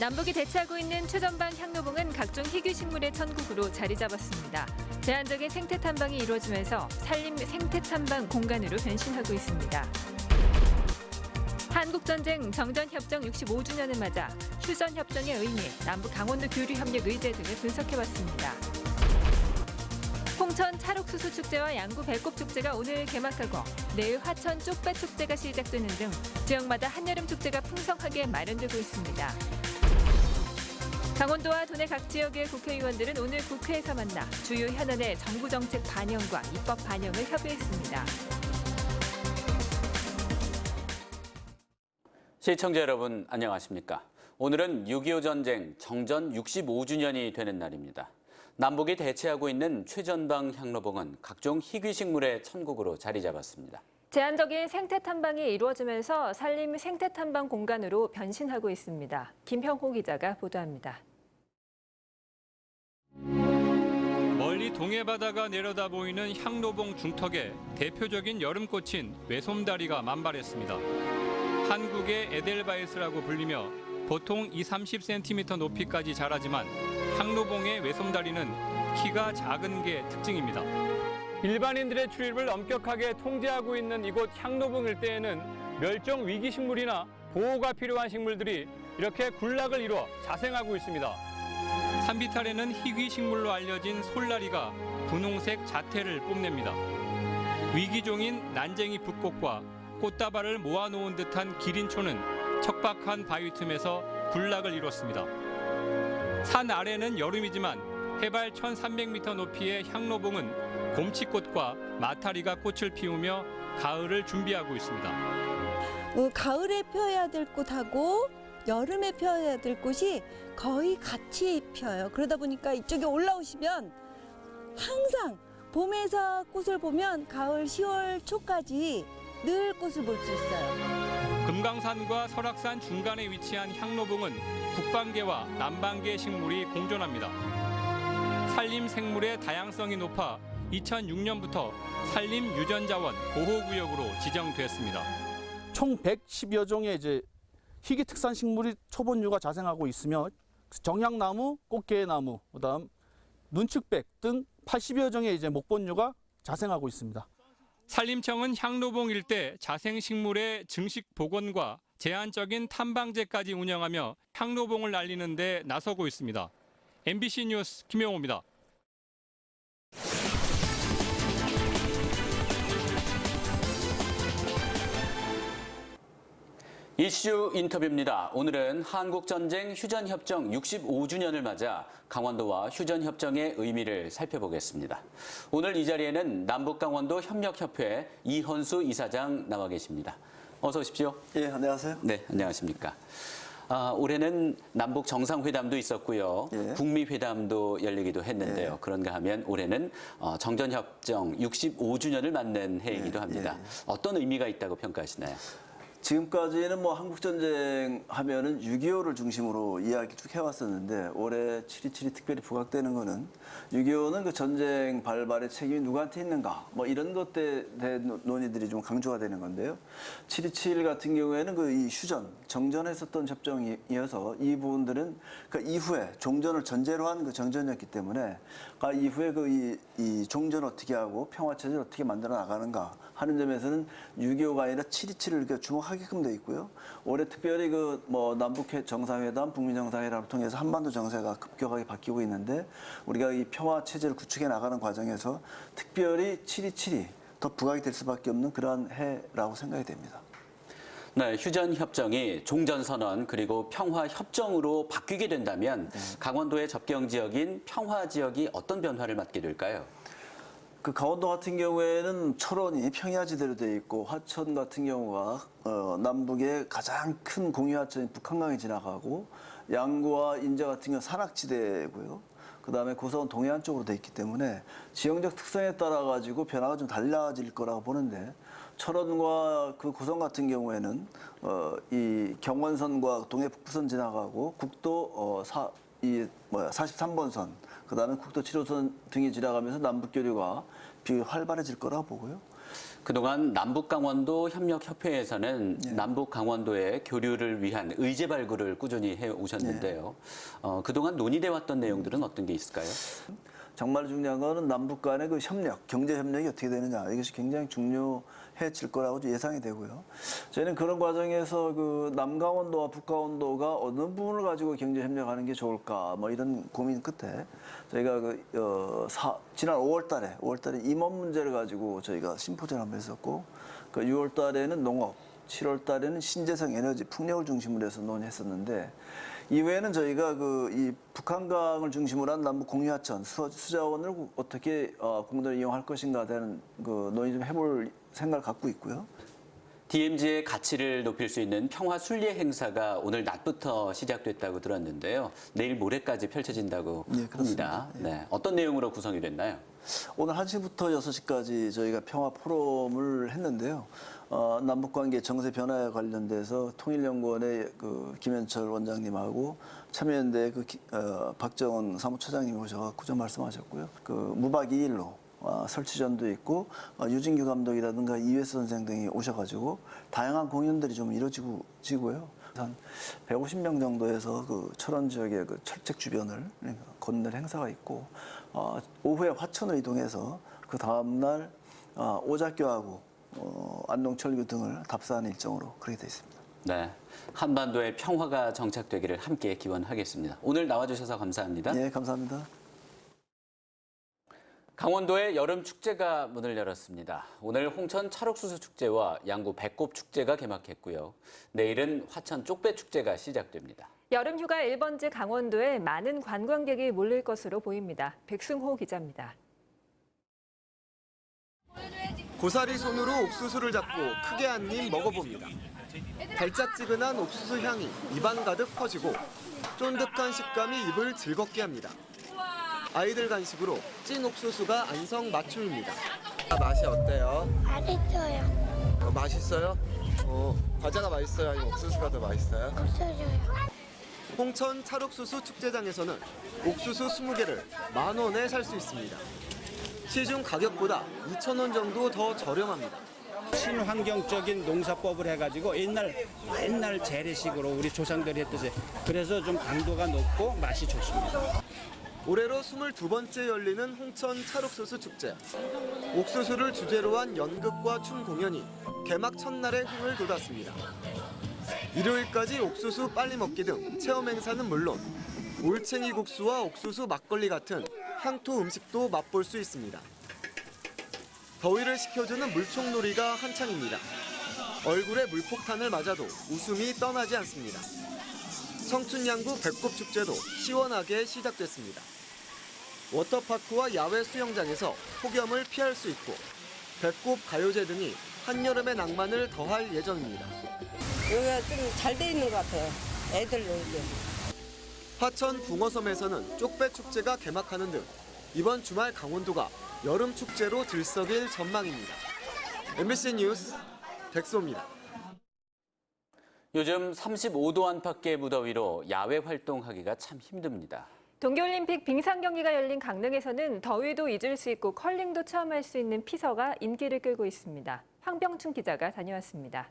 남북이 대치하고 있는 최전방 향로봉은 각종 희귀 식물의 천국으로 자리 잡았습니다. 제한적인 생태 탐방이 이루어지면서 산림 생태 탐방 공간으로 변신하고 있습니다. 한국 전쟁 정전 협정 65주년을 맞아 휴전 협정의 의미, 남북 강원도 교류 협력 의제 등을 분석해봤습니다. 홍천 찰옥수수 축제와 양구 배꼽 축제가 오늘 개막하고 내일 화천 쪽배 축제가 시작되는 등 지역마다 한여름 축제가 풍성하게 마련되고 있습니다. 강원도와 도내 각 지역의 국회의원들은 오늘 국회에서 만나 주요 현안의 정부 정책 반영과 입법 반영을 협의했습니다. 시청자 여러분 안녕하십니까? 오늘은 6.25 전쟁 정전 65주년이 되는 날입니다. 남북이 대치하고 있는 최전방 향로봉은 각종 희귀 식물의 천국으로 자리 잡았습니다. 제한적인 생태 탐방이 이루어지면서 산림 생태 탐방 공간으로 변신하고 있습니다. 김형호 기자가 보도합니다. 멀리 동해 바다가 내려다 보이는 향로봉 중턱에 대표적인 여름꽃인 외솜다리가 만발했습니다. 한국의 에델바이스라고 불리며 보통 2, 30cm 높이까지 자라지만 향로봉의 외솜다리는 키가 작은 게 특징입니다. 일반인들의 출입을 엄격하게 통제하고 있는 이곳 향로봉 일대에는 멸종 위기 식물이나 보호가 필요한 식물들이 이렇게 군락을 이루어 자생하고 있습니다. 산비탈에는 희귀 식물로 알려진 솔라리가 분홍색 자태를 뽐냅니다. 위기종인 난쟁이 붓꽃과 꽃다발을 모아놓은 듯한 기린초는 척박한 바위 틈에서 군락을 이뤘습니다. 산 아래는 여름이지만 해발 1,300m 높이의 향로봉은 곰치꽃과 마타리가 꽃을 피우며 가을을 준비하고 있습니다. 어, 가을에 펴야 될 꽃하고 여름에 펴야 될 꽃이 거의 같이 펴요. 그러다 보니까 이쪽에 올라오시면 항상 봄에서 꽃을 보면 가을 10월 초까지 늘 꽃을 볼 수 있어요. 금강산과 설악산 중간에 위치한 향로봉은 북방계와 남방계 식물이 공존합니다. 산림 생물의 다양성이 높아 2006년부터 산림 유전자원 보호구역으로 지정됐습니다. 총 110여 종의 이제 희귀 특산 식물이 초본류가 자생하고 있으며 정향나무, 꽃게나무, 그다음 눈축백 등 80여 종의 이제 목본류가 자생하고 있습니다. 산림청은 향로봉 일대 자생식물의 증식 복원과 제한적인 탐방제까지 운영하며 향로봉을 알리는 데 나서고 있습니다. MBC 뉴스 김영호입니다. 이슈 인터뷰입니다. 오늘은 한국전쟁 휴전협정 65주년을 맞아 강원도와 휴전협정의 의미를 살펴보겠습니다. 오늘 이 자리에는 남북강원도 협력협회 이헌수 이사장 나와 계십니다. 어서 오십시오. 예, 안녕하세요. 네, 안녕하십니까. 아, 올해는 남북 정상회담도 있었고요. 예. 북미 회담도 열리기도 했는데요. 예. 그런가 하면 올해는 어, 정전협정 65주년을 맞는 해이기도 예, 합니다. 예, 예. 어떤 의미가 있다고 평가하시나요? 지금까지는 뭐 한국 전쟁 하면은 6.25를 중심으로 이야기 쭉 해왔었는데 올해 7.27이 특별히 부각되는 거는 6.25는 그 전쟁 발발의 책임이 누구한테 있는가 뭐 이런 것에 대한 논의들이 좀 강조가 되는 건데요. 7.27 같은 경우에는 그 이 휴전, 정전했었던 협정이어서 이 부분들은 그 이후에 종전을 전제로 한 그 정전이었기 때문에 그 이후에 그이 이 종전 어떻게 하고 평화 체제를 어떻게 만들어 나가는가 하는 점에서는 6.25가 아니라 7.27을 이렇게 주목하 게끔 돼 있고요. 올해 특별히 그 뭐 남북 정상회담, 북미 정상회담을 통해서 한반도 정세가 급격하게 바뀌고 있는데 우리가 이 평화 체제를 구축해 나가는 과정에서 특별히 7.27이 더 부각이 될 수밖에 없는 그러한 해라고 생각이 됩니다. 네, 휴전 협정이 종전 선언 그리고 평화 협정으로 바뀌게 된다면 강원도의 접경 지역인 평화 지역이 어떤 변화를 맞게 될까요? 그 강원도 같은 경우에는 철원이 평야지대로 되어 있고 화천 같은 경우가 어, 남북의 가장 큰 공유하천인 북한강이 지나가고 양구와 인제 같은 경우 는 산악지대고요. 그다음에 고성은 동해안 쪽으로 돼 있기 때문에 지형적 특성에 따라 가지고 변화가 좀 달라질 거라고 보는데 철원과 그 고성 같은 경우에는 어, 이 경원선과 동해 북부선 지나가고 국도 어, 사, 이 뭐야 43번선 그다음에 국도 7호선 등이 지나가면서 남북 교류가 비교 활발해질 거라고 보고요. 그동안 남북 강원도 협력 협회에서는 네. 남북 강원도의 교류를 위한 의제 발굴을 꾸준히 해 오셨는데요. 어, 그동안 논의돼 왔던 내용들은 어떤 게 있을까요? 정말 중요한 거는 남북 간의 그 협력, 경제 협력이 어떻게 되느냐 이것이 굉장히 중요해질 거라고 예상이 되고요. 저희는 그런 과정에서 그 남강원도와 북강원도가 어느 부분을 가지고 경제 협력하는 게 좋을까 뭐 이런 고민 끝에 저희가 그 어, 사, 지난 5월달에 5월달에 임원 문제를 가지고 저희가 심포지를 한번 했었고 그 6월달에는 농업, 7월 달에는 신재생 에너지 풍력을 중심으로 해서 논의했었는데 이외에는 저희가 그 이 북한강을 중심으로 한 남북 공유하천 수, 수자원을 어떻게 어, 공동으로 이용할 것인가 대한 그 논의 좀 해볼 생각을 갖고 있고요. DMZ의 가치를 높일 수 있는 평화 순례 행사가 오늘 낮부터 시작됐다고 들었는데요. 내일 모레까지 펼쳐진다고 예. 합니다. 네, 어떤 내용으로 구성이 됐나요? 오늘 1시부터 6시까지 저희가 평화 포럼을 했는데요. 어, 남북관계 정세 변화에 관련돼서 통일연구원의 그 김현철 원장님하고 참여연대 그 기- 어, 박정원 사무처장님이 오셔갖고 좀 말씀하셨고요. 그 무박 2일로 어, 설치전도 있고 어, 유진규 감독이라든가 이회수 선생 등이 오셔가지고 다양한 공연들이 좀 이루어지고 지고요. 한 150명 정도에서 그 철원 지역의 그 철책 주변을 걷는 행사가 있고 어, 오후에 화천으로 이동해서 그 다음 날 어, 오작교하고 어, 안동철교 등을 답사하는 일정으로 그렇게 되어 있습니다. 네, 한반도의 평화가 정착되기를 함께 기원하겠습니다. 오늘 나와주셔서 감사합니다. 네, 감사합니다. 강원도의 여름 축제가 문을 열었습니다. 오늘 홍천 찰옥수수 축제와 양구 배꼽 축제가 개막했고요. 내일은 화천 쪽배 축제가 시작됩니다. 여름 휴가 1번지 강원도에 많은 관광객이 몰릴 것으로 보입니다. 백승호 기자입니다. 고사리 손으로 옥수수를 잡고 크게 한 입 먹어봅니다. 달짝지근한 옥수수 향이 입안 가득 퍼지고 쫀득한 식감이 입을 즐겁게 합니다. 아이들 간식으로 찐 옥수수가 안성 맞춤입니다. 아, 맛이 어때요? 맛있어요. 어, 맛있어요? 어, 과자가 맛있어요? 아니면 옥수수가 더 맛있어요? 없어져요. 홍천 찰옥수수 축제장에서는 옥수수 20개를 만 원에 살 수 있습니다. 시중 가격보다 2천 원 정도 더 저렴합니다. 친환경적인 농사법을 해가지고 옛날 옛날 재래식으로 우리 조상들이 했듯이 그래서 좀 당도가 높고 맛이 좋습니다. 올해로 22번째 열리는 홍천 찰옥수수 축제. 옥수수를 주제로 한 연극과 춤 공연이 개막 첫날에 흥을 돋았습니다. 일요일까지 옥수수 빨리 먹기 등 체험 행사는 물론 올챙이 국수와 옥수수 막걸리 같은 향토 음식도 맛볼 수 있습니다. 더위를 식혀주는 물총놀이가 한창입니다. 얼굴에 물폭탄을 맞아도 웃음이 떠나지 않습니다. 청춘양구 배꼽축제도 시원하게 시작됐습니다. 워터파크와 야외 수영장에서 폭염을 피할 수 있고 배꼽 가요제 등이 한여름의 낭만을 더할 예정입니다. 여기가 좀 잘 돼 있는 것 같아요. 애들 놀기. 화천 붕어섬에서는 쪽배 축제가 개막하는 등 이번 주말 강원도가 여름 축제로 들썩일 전망입니다. MBC 뉴스 백소입니다. 요즘 35도 안팎의 무더위로 야외 활동하기가 참 힘듭니다. 동계올림픽 빙상 경기가 열린 강릉에서는 더위도 잊을 수 있고 컬링도 체험할 수 있는 피서가 인기를 끌고 있습니다. 황병춘 기자가 다녀왔습니다.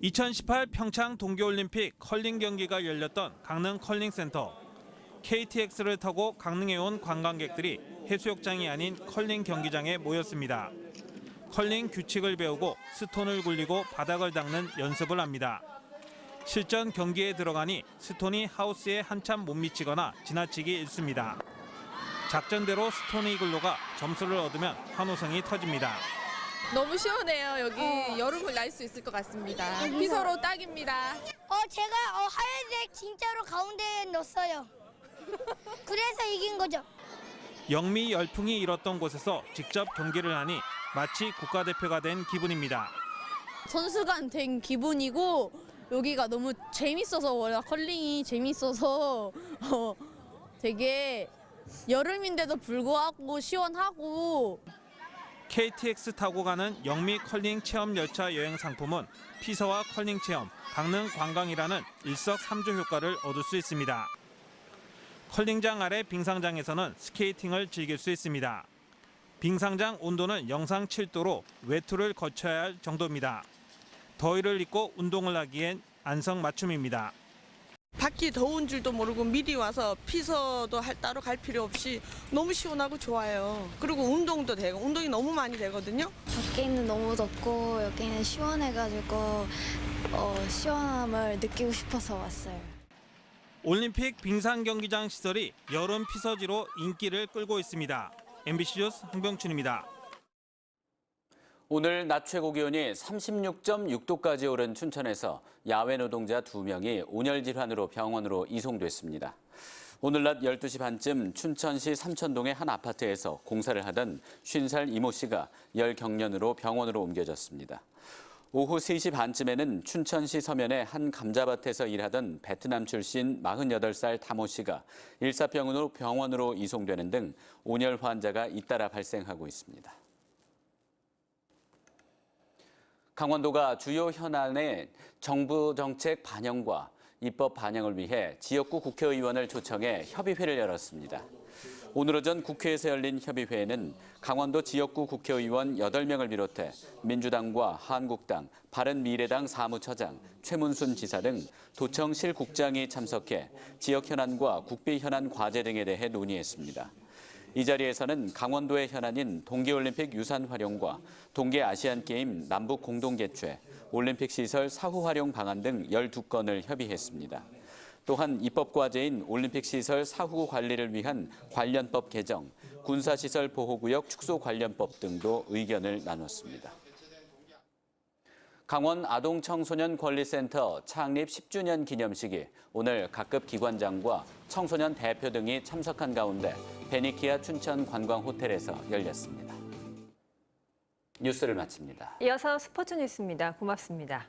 2018 평창 동계올림픽 컬링 경기가 열렸던 강릉 컬링센터. KTX를 타고 강릉에 온 관광객들이 해수욕장이 아닌 컬링 경기장에 모였습니다. 컬링 규칙을 배우고 스톤을 굴리고 바닥을 닦는 연습을 합니다. 실전 경기에 들어가니 스톤이 하우스에 한참 못 미치거나 지나치기 일쑤입니다. 작전대로 스톤이 굴러가 점수를 얻으면 환호성이 터집니다. 너무 시원해요. 여기 여름을 날 수 있을 것 같습니다. 피서로 딱입니다. 어, 제가 어, 하얀색 진짜로 가운데에 넣었어요. 그래서 이긴 거죠. 영미 열풍이 일었던 곳에서 직접 경기를 하니 마치 국가대표가 된 기분입니다. 선수가 된 기분이고 여기가 너무 재밌어서 원래 컬링이 재밌어서 어, 되게 여름인데도 불구하고 시원하고 KTX 타고 가는 영미 컬링 체험 열차 여행 상품은 피서와 컬링 체험, 강릉 관광이라는 일석삼조 효과를 얻을 수 있습니다. 컬링장 아래 빙상장에서는 스케이팅을 즐길 수 있습니다. 빙상장 온도는 영상 7도로 외투를 거쳐야 할 정도입니다. 더위를 잊고 운동을 하기엔 안성맞춤입니다. 밖이 더운 줄도 모르고 미리 와서 피서도 할, 따로 갈 필요 없이 너무 시원하고 좋아요. 그리고 운동도 되고 운동이 너무 많이 되거든요. 밖에는 너무 덥고 여기는 시원해가지고 어, 시원함을 느끼고 싶어서 왔어요. 올림픽 빙상 경기장 시설이 여름 피서지로 인기를 끌고 있습니다. MBC 뉴스 홍병춘입니다. 오늘 낮 최고 기온이 36.6도까지 오른 춘천에서 야외 노동자 2명이 온열 질환으로 병원으로 이송됐습니다. 오늘 낮 12시 반쯤 춘천시 삼천동의 한 아파트에서 공사를 하던 50살 이모 씨가 열 경련으로 병원으로 옮겨졌습니다. 오후 3시 반쯤에는 춘천시 서면의 한 감자밭에서 일하던 베트남 출신 48살 타모 씨가 일사병원으로 병원으로 이송되는 등 온열 환자가 잇따라 발생하고 있습니다. 강원도가 주요 현안의 정부 정책 반영과 입법 반영을 위해 지역구 국회의원을 초청해 협의회를 열었습니다. 오늘 오전 국회에서 열린 협의회에는 강원도 지역구 국회의원 8명을 비롯해 민주당과 한국당, 바른미래당 사무처장, 최문순 지사 등 도청 실 국장이 참석해 지역 현안과 국비 현안 과제 등에 대해 논의했습니다. 이 자리에서는 강원도의 현안인 동계올림픽 유산 활용과 동계 아시안게임 남북 공동 개최, 올림픽 시설 사후 활용 방안 등 12건을 협의했습니다. 또한 입법 과제인 올림픽 시설 사후 관리를 위한 관련법 개정, 군사시설 보호구역 축소 관련법 등도 의견을 나눴습니다. 강원 아동청소년 권리센터 창립 10주년 기념식이 오늘 각급 기관장과 청소년 대표 등이 참석한 가운데 베니키아 춘천 관광 호텔에서 열렸습니다. 뉴스를 마칩니다. 이어서 스포츠 뉴스입니다. 고맙습니다.